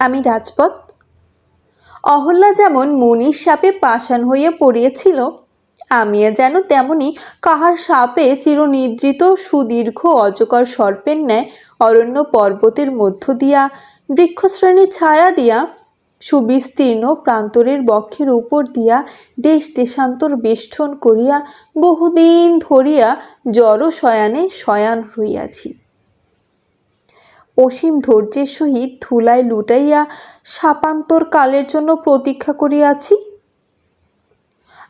আমি রাজপথ। অহল্যা যেমন মনির সাপে পাষাণ হইয়া পড়িয়েছিল, আমিও যেন তেমনি কাহার সাপে চিরনিদ্রিত সুদীর্ঘ অজগর সর্পের ন্যায় অরণ্য পর্বতের মধ্য দিয়া বৃক্ষশ্রেণী ছায়া দিয়া, সুবিস্তীর্ণ প্রান্তরের বক্ষের উপর দিয়া দেশ দেশান্তর বেষ্টন করিয়া বহুদিন ধরিয়া জড় শয়ানে শয়ান হইয়াছি। অসীম ধৈর্যের সহিত ধুলায় লুটাইয়া সাপান্তর কালের জন্য প্রতীক্ষা করিয়াছি?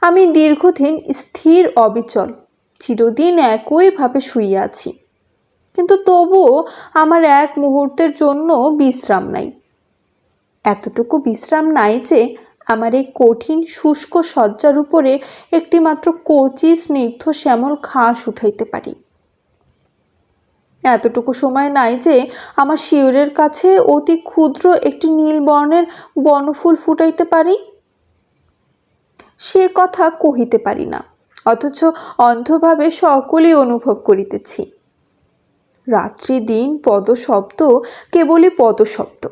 আমি দীর্ঘদিন স্থির অবিচল, চিরদিন একইভাবে শুইয়াছি কিন্তু তবুও আমার এক মুহূর্তের জন্য বিশ্রাম নাই। এতটুকু বিশ্রাম নাই যে আমার এই কঠিন শুষ্ক শয্যার উপরে একটি মাত্র কচি স্নিগ্ধ শ্যামল ঘাস উঠাইতে পারি। এতটুকু সময় নাই যে আমার শিউরের কাছে অতি ক্ষুদ্র একটি নীল বর্ণের বনফুল ফুটাইতে পারি? সে কথা কহিতে পারি না, অথচ অন্ধভাবে সকলেই অনুভব করিতেছি। রাত্রি দিন পদশব্দ কেবলই পদশব্দ।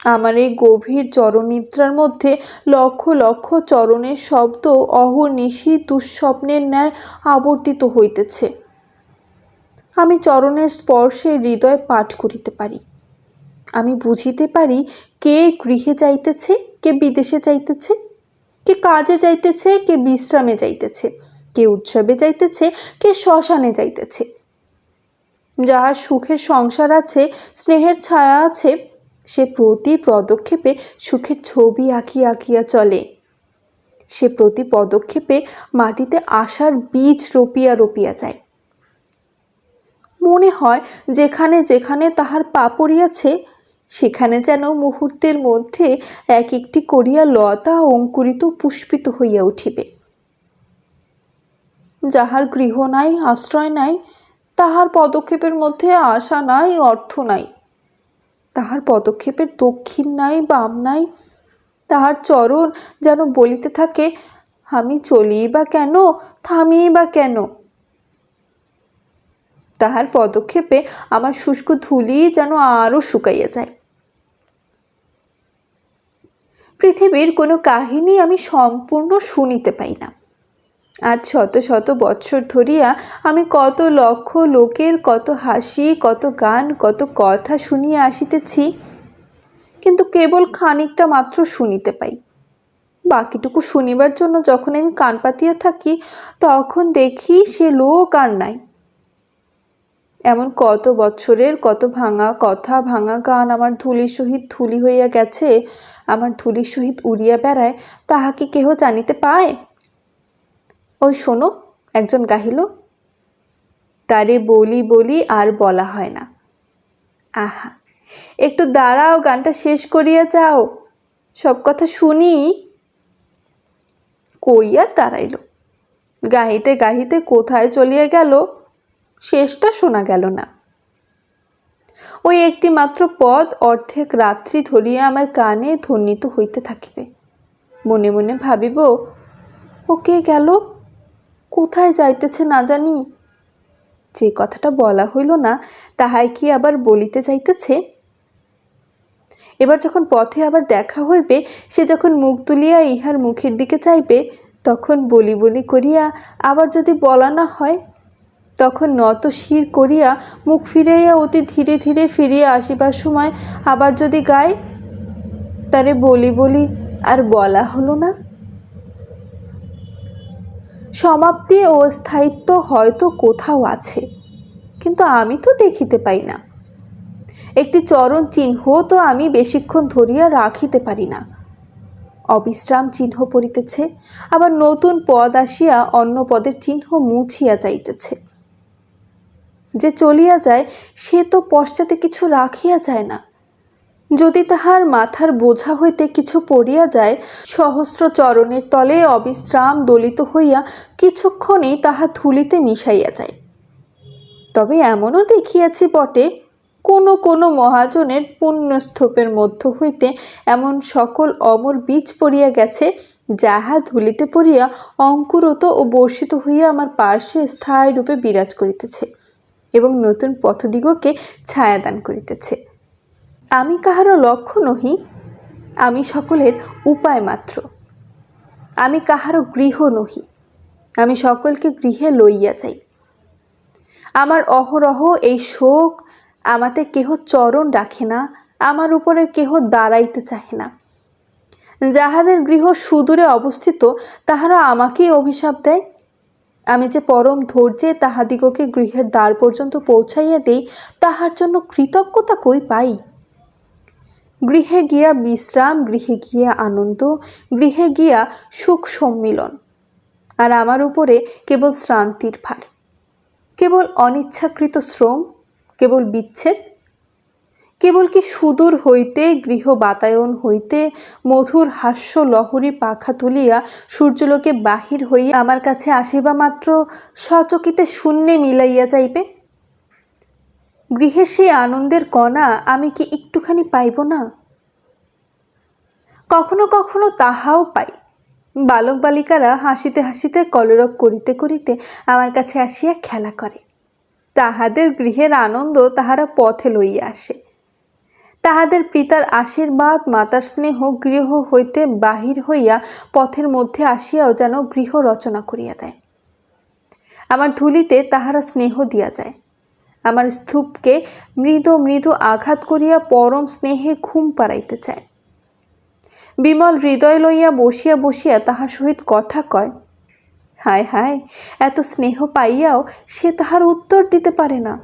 আমার এই গভীর চরনিদ্রার মধ্যে লক্ষ লক্ষ চরণের শব্দ অহর্নিশি দুঃস্বপ্নের ন্যায় আবর্তিত হইতেছে। আমি চরণের স্পর্শে হৃদয় পাঠ করিতে পারি। আমি বুঝিতে পারি, কে গৃহে যাইতেছে, কে বিদেশে যাইতেছে, কে কাজে যাইতেছে, কে বিশ্রামে যাইতেছে, কে উৎসবে যাইতেছে, কে শ্মশানে যাইতেছে। যাহার সুখের সংসার আছে, স্নেহের ছায়া আছে, সে প্রতি পদক্ষেপে সুখের ছবি আঁকিয়া আঁকিয়া চলে। সে প্রতি পদক্ষেপে মাটিতে আশার বীজ রোপিয়া রোপিয়া যায়। মনে হয় যেখানে যেখানে তাহার পা পড়িয়াছে, সেখানে যেন মুহূর্তের মধ্যে এক একটি করিয়া লতা অঙ্কুরিত পুষ্পিত হইয়া উঠিবে। যাহার গৃহ নাই, আশ্রয় নাই, তাহার পদক্ষেপের মধ্যে আশা নাই, অর্থ নাই। তাহার পদক্ষেপের দক্ষিণ নাই, বাম নাই। তাহার চরণ যেন বলিতে থাকে, আমি চলি বা কেন? থামি বা কেন? তাহার পদক্ষেপে আমার শুষ্ক ধুলি যেন আরও শুকাইয়া যায়। পৃথিবীর কোনো কাহিনী আমি সম্পূর্ণ শুনিতে পাই না। আজ শত শত বৎসর ধরিয়া আমি কত লক্ষ লোকের কত হাসি, কত গান, কত কথা শুনিয়া আসিতেছি, কিন্তু কেবল খানিকটা মাত্র শুনিতে পাই। বাকিটুকু শুনিবার জন্য যখন আমি কান পাতিয়া থাকি, তখন দেখি সে লোক আর নাই। এমন কত বছরের কত ভাঙা কথা, ভাঙা গান আমার ধুলির সহিত ধুলি হইয়া গেছে, আমার ধুলির সহিত উড়িয়া বেড়ায়, তাহা কি কেহ জানিতে পায়? ওই শোনো, একজন গাহিল, তারে বলি বলি আর বলা হয় না। আহা, একটু দাঁড়াও, গানটা শেষ করিয়া যাও, সব কথা শুনি। কই আর দাঁড়াইল? গাহিতে গাহিতে কোথায় চলিয়া গেল? শেষটা শোনা গেল না। ওই একটি মাত্র পদ অর্ধেক রাত্রি ধরিয়া আমার কানে ধ্বনিত হইতে থাকিবে। মনে মনে ভাবিব, ও কে গেল? কোথায় যাইতেছে না জানি। যে কথাটা বলা হইল না, তাহাই কি আবার বলিতে যাইতেছে? এবার যখন পথে আবার দেখা হইবে, সে যখন মুখ তুলিয়া ইহার মুখের দিকে চাইবে, তখন বলি বলি করিয়া আবার যদি বলা না হয় তখন নত শির করিয়া মুখ ফিরাইয়া অতি ধীরে ধীরে ফিরিয়া আসিবার সময় আবার যদি গাই, তারে বলি বলি আর বলা হলো না। সমাপ্তি ও স্থায়িত্ব হয়তো কোথাও আছে, কিন্তু আমি তো দেখিতে পাই না। একটি চরণ চিহ্ন তো আমি বেশিক্ষণ ধরিয়া রাখিতে পারি না। অবিশ্রাম চিহ্ন পড়িতেছে, আবার নতুন পদ আসিয়া অন্য পদের চিহ্ন মুছিয়া যাইতেছে। যে চলিয়া যায়, সে তো পশ্চাতে কিছু রাখিয়া যায় না। যদি তাহার মাথার বোঝা হইতে কিছু পড়িয়া যায়, সহস্র চরণের তলে অবিশ্রাম দলিত হইয়া কিছুক্ষণেই তাহা ধুলিতে মিশাইয়া যায়। তবে এমনও দেখিয়াছি বটে, কোনো কোনো মহাজনের পুণ্যস্তূপের মধ্য হইতে এমন সকল অমর বীজ পড়িয়া গেছে, যাহা ধুলিতে পড়িয়া অঙ্কুরত ও বর্ষিত হইয়া আমার পার্শ্বে স্থায়ী রূপে বিরাজ করিতেছে। এবং নতুন পথদিগকে ছায়াদান করিতেছে। আমি কাহারও লক্ষ্য নহি, আমি সকলের উপায় মাত্র। আমি কাহারও গৃহ নহি, আমি সকলকে গৃহে লইয়া যাই। আমার অহরহ এই শোক আমাতে কেহ চরণ রাখে না, আমার উপরে কেহ দাঁড়াইতে চাহে না। যাহাদের গৃহ সুদূরে অবস্থিত, তাহারা আমাকেই অভিশাপ দেয়। আমি যে পরম ধৈর্যে তাহাদিগকে গৃহের দ্বার পর্যন্ত পৌঁছাইয়া দেই, তাহার জন্য কৃতজ্ঞতা কই পাই? গৃহে গিয়া বিশ্রাম, গৃহে গিয়া আনন্দ, গৃহে গিয়া সুখ সম্মিলন। আর আমার উপরে কেবল শ্রান্তির ভার। কেবল অনিচ্ছাকৃত শ্রম, কেবল বিচ্ছেদ কেবল কি সুদূর হইতে, গৃহ বাতায়ন হইতে, মধুর হাস্য লহরী পাখা তুলিয়া সূর্যলোকে বাহির হইয়া আমার কাছে আসিবা মাত্র সচকিতে শূন্যে মিলাইয়া যাইবে? গৃহের সেই আনন্দের কণা আমি কি একটুখানি পাইব না? কখনো কখনো তাহাও পাই। বালক বালিকারা হাসিতে হাসিতে, কলরব করিতে করিতে আমার কাছে আসিয়া খেলা করে। তাহাদের গৃহের আনন্দ তাহারা পথে লইয়া আসে। তাহাদের পিতার আশীর্বাদ, মাতার স্নেহ, গৃহ হইতে বাহির হইয়া পথের মধ্যে আসিয়াও যেন গৃহ রচনা করিয়া দেয়। আমার ধুলিতে তাহারা স্নেহ দিয়া যায়। আমার স্তূপকে মৃদু মৃদু আঘাত করিয়া পরম স্নেহে ঘুম পাড়াইতে চায়। বিমল হৃদয় লইয়া বসিয়া বসিয়া তাহার সহিত কথা কয়, হায় হায়, এত স্নেহ পাইয়াও সে তাহার উত্তর দিতে পারে না।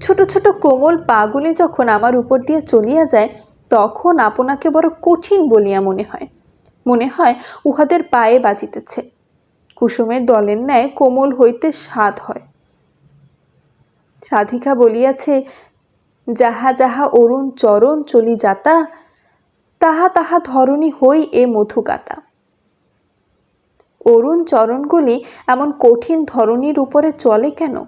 ছোট ছোট কোমল পাগুলি যখন আমার উপর দিয়ে চলিয়া যায়, তখন আপনাকে বড় কঠিন বলিয়া মনে হয়। মনে হয় উহাদের পায়ে বাজিতেছে। কুসুমের দলের ন্যায় কোমল হইতে স্বাদ হয়। সাধিকা বলিয়াছে, যাহা যাহা অরুণ চরণ চলি যাতা, তাহা তাহা ধরণী হই এ মধুগাতা। অরুণ চরণগুলি এমন কঠিন ধরনীর উপরে চলে কেন?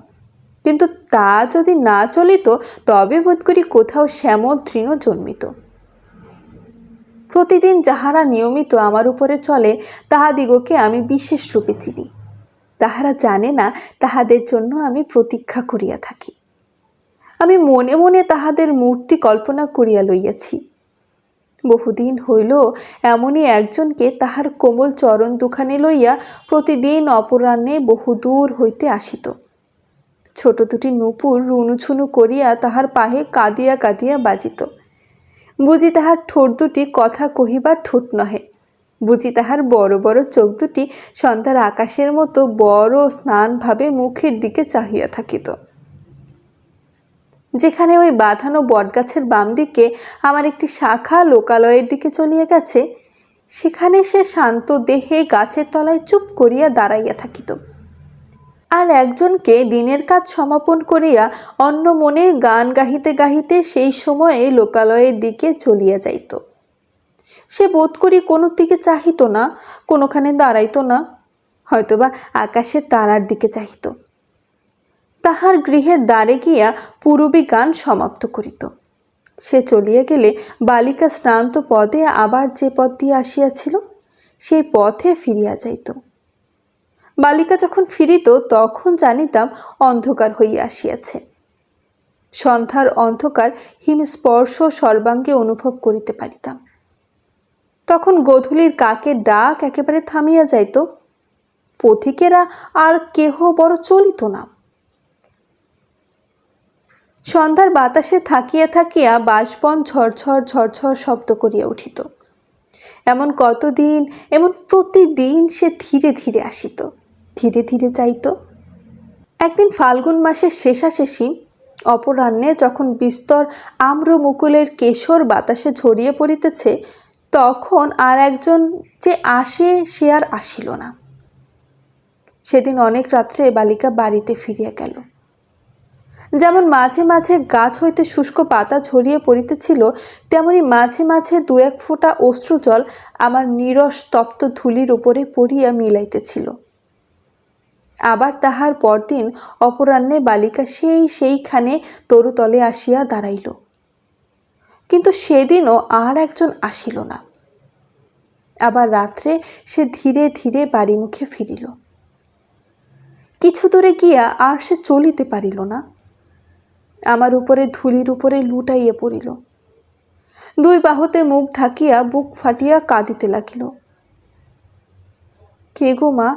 কিন্তু তা যদি না চলিত, তবে বোধ করি কোথাও শ্যামল তৃণ জন্মিত। প্রতিদিন যাহারা নিয়মিত আমার উপরে চলে, তাহাদিগকে আমি বিশেষ রূপে চিনি। তাহারা জানে না, তাহাদের জন্য আমি প্রতীক্ষা করিয়া থাকি। আমি মনে মনে তাহাদের মূর্তি কল্পনা করিয়া লইয়াছি। বহুদিন হইল এমনই একজনকে তাহার কোমল চরণ দুখানে লইয়া প্রতিদিন অপরাহ্নে বহুদূর হইতে আসিত। ছোট দুটি নূপুর রুনুছুনু করিয়া তাহার পাহে কাঁদিয়া কাঁদিয়া বাজিত। বুঝি তাহার ঠোঁট দুটি কথা কহিবার ঠোঁট নহে। বুঝি তাহার বড় বড় চোখ দুটি সন্ধ্যার আকাশের মতো বড় স্নানভাবে মুখের দিকে চাহিয়া থাকিত। যেখানে ওই বাঁধানো বটগাছের বাম দিকে আমার একটি শাখা লোকালয়ের দিকে চলিয়া গেছে, সেখানে সে শান্ত দেহে গাছের তলায় চুপ করিয়া দাঁড়াইয়া থাকিত। আর একজনকে দিনের কাজ সমাপন করিয়া অন্য মনে গান গাহিতে গাহিতে সেই সময়ে লোকালয়ের দিকে চলিয়া যাইত। সে বোধ করি কোনো দিকে চাহিত না, কোনোখানে দাঁড়াইত না, হয়তোবা আকাশের তারার দিকে চাহিত। তাহার গৃহের দ্বারে গিয়া পূরবী গান সমাপ্ত করিত। সে চলিয়া গেলে বালিকা শ্রান্ত পদে আবার যে পথ দিয়ে আসিয়াছিল, সেই পথে ফিরিয়া যাইত। বালিকা যখন ফিরিত, তখন জানিতাম অন্ধকার হইয়া আসিয়াছে। সন্ধ্যার অন্ধকার হিম স্পর্শ সর্বাঙ্গে অনুভব করিতে পারিতাম। তখন গোধূলির কাকের ডাক একেবারে থামিয়া যাইত, পথিকেরা আর কেহ বড় চলিত না। সন্ধ্যার বাতাসে থাকিয়া থাকিয়া বাষ্পন ঝরঝর ঝরঝর শব্দ করিয়া উঠিত। এমন কতদিন, এমন প্রতিদিন সে ধীরে ধীরে আসিত। ধীরে ধীরে যাইত। একদিন ফাল্গুন মাসের শেষাশেষি অপরাহ্নে যখন বিস্তর আম্র মুকুলের কেশর বাতাসে ঝরিয়ে পড়িতেছে, তখন আর একজন যে আসে সে আর আসিল না। সেদিন অনেক রাত্রে বালিকা বাড়িতে ফিরিয়া গেল। যেমন মাঝে মাঝে গাছ হইতে শুষ্ক পাতা ছড়িয়ে পড়িতেছিল, তেমনি মাঝে মাঝে দু এক ফোঁটা অশ্রুজল আমার নিরস তপ্ত ধুলির উপরে পড়িয়া মিলাইতেছিল। আবার তাহার পরদিন অপরাহ্নে বালিকা সেই সেইখানে তরুতলে আসিয়া দাঁড়াইল। কিন্তু সেদিনও আর একজন আসিল না। আবার রাত্রে সে ধীরে ধীরে বাড়ি মুখে ফিরিল। কিছু দূরে গিয়া আর সে চলিতে পারিল না। আমার উপরে ধুলির উপরে লুটাইয়া পড়িল। দুই বাহুতে মুখ ঢাকিয়া বুক ফাটিয়া কাঁদিতে লাগিল। কে গো মা?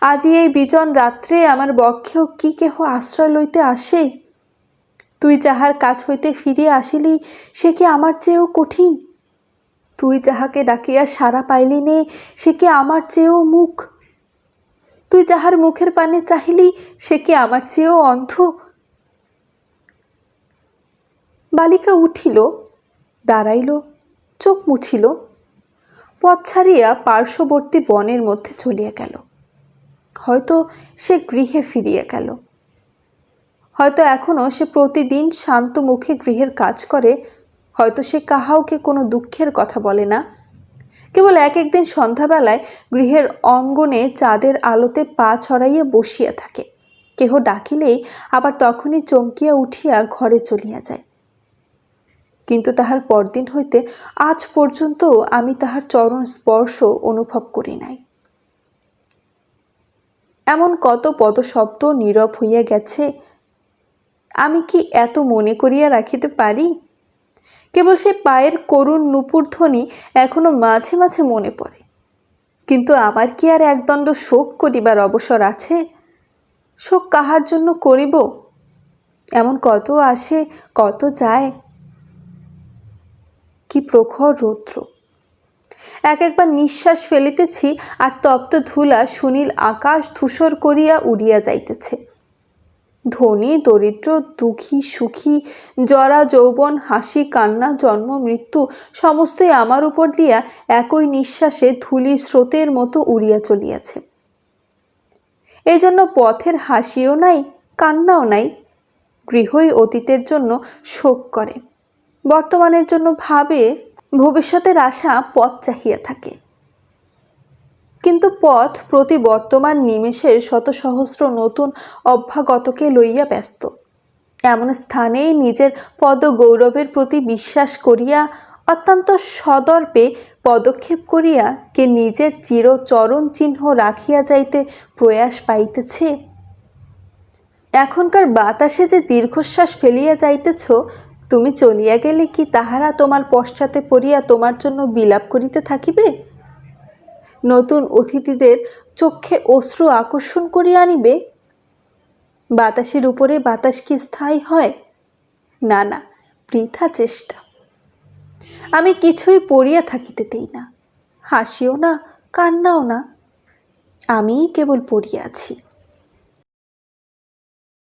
আজি এই বিজন রাত্রে আমার বক্ষেও কি কেহ আশ্রয় লইতে আসে? তুই যাহার কাছ হইতে ফিরিয়া আসিলি, সে কি আমার চেয়েও কঠিন? তুই যাহাকে ডাকিয়া সারা পাইলি নে, সে কি আমার চেয়েও মুখ? তুই যাহার মুখের পানে চাহিলি, সে কি আমার চেয়েও অন্ধ? বালিকা উঠিল, দাঁড়াইল, চোখ মুছিল। পথ ছাড়িয়া পার্শ্ববর্তী বনের মধ্যে চলিয়া গেল। হয়তো সে গৃহে ফিরিয়া গেল। হয়তো এখনও সে প্রতিদিন শান্ত মুখে গৃহের কাজ করে। হয়তো সে কাহাওকে কোনো দুঃখের কথা বলে না। কেবল এক একদিন সন্ধ্যাবেলায় গৃহের অঙ্গনে চাঁদের আলোতে পা ছড়াইয়া বসিয়া থাকে। কেহ ডাকিলেই আবার তখনই চমকিয়া উঠিয়া ঘরে চলিয়া যায়। কিন্তু তাহার পরদিন হইতে আজ পর্যন্ত আমি তাহার চরণ স্পর্শ অনুভব করি নাই। এমন কত পদশব্দ নীরব হইয়া গেছে, আমি কি এত মনে করিয়া রাখিতে পারি? কেবল সে পায়ের করুণ নুপুর ধ্বনি এখনও মাঝে মাঝে মনে পড়ে। কিন্তু আমার কি আর একদণ্ড শোক করিবার অবসর আছে? শোক কাহার জন্য করিব? এমন কত আসে, কত যায় কি প্রখর রৌদ্র। এক একবার নিঃশ্বাস ফেলিতেছি আর তপ্ত ধুলা সুনীল আকাশ ধূসর করিয়া উড়িয়া যাইতেছে। ধনী, দরিদ্র, দুঃখী, সুখী, জরা, যৌবন, হাসি, কান্না, জন্ম, মৃত্যু সমস্তই আমার উপর দিয়া একই নিঃশ্বাসে ধুলির স্রোতের মতো উড়িয়া চলিয়াছে। এই জন্য পথের হাসিও নাই, কান্নাও নাই, গৃহই অতীতের জন্য শোক করে। বর্তমানের জন্য ভাবে ভবিষ্যতের আশা পথ চাহিয়া থাকে। কিন্তু পথ প্রতি বর্তমান নিমেষের শত সহস্র নতুন অভ্যাগতকে লইয়া ব্যস্ত। এমন স্থানেই নিজের পদ গৌরবের প্রতি বিশ্বাস করিয়া, অত্যন্ত সদর্পে পদক্ষেপ করিয়া কে নিজের চির চরণ চিহ্ন রাখিয়া যাইতে প্রয়াস পাইতেছে। এখনকার বাতাসে যে দীর্ঘশ্বাস ফেলিয়া যাইতেছ তুমি চলিয়া গেলে কি তাহারা তোমার পশ্চাতে পড়িয়া তোমার জন্য বিলাপ করিতে থাকিবে? নতুন অতিথিদের চক্ষে অশ্রু আকর্ষণ করিয়া আনিবে? বাতাসের উপরে বাতাস কি স্থায়ী হয়? না না, বৃথা চেষ্টা। আমি কিছুই পড়িয়া থাকিতে দেই না, হাসিও না, কান্নাও না। আমিই কেবল পড়িয়া আছি।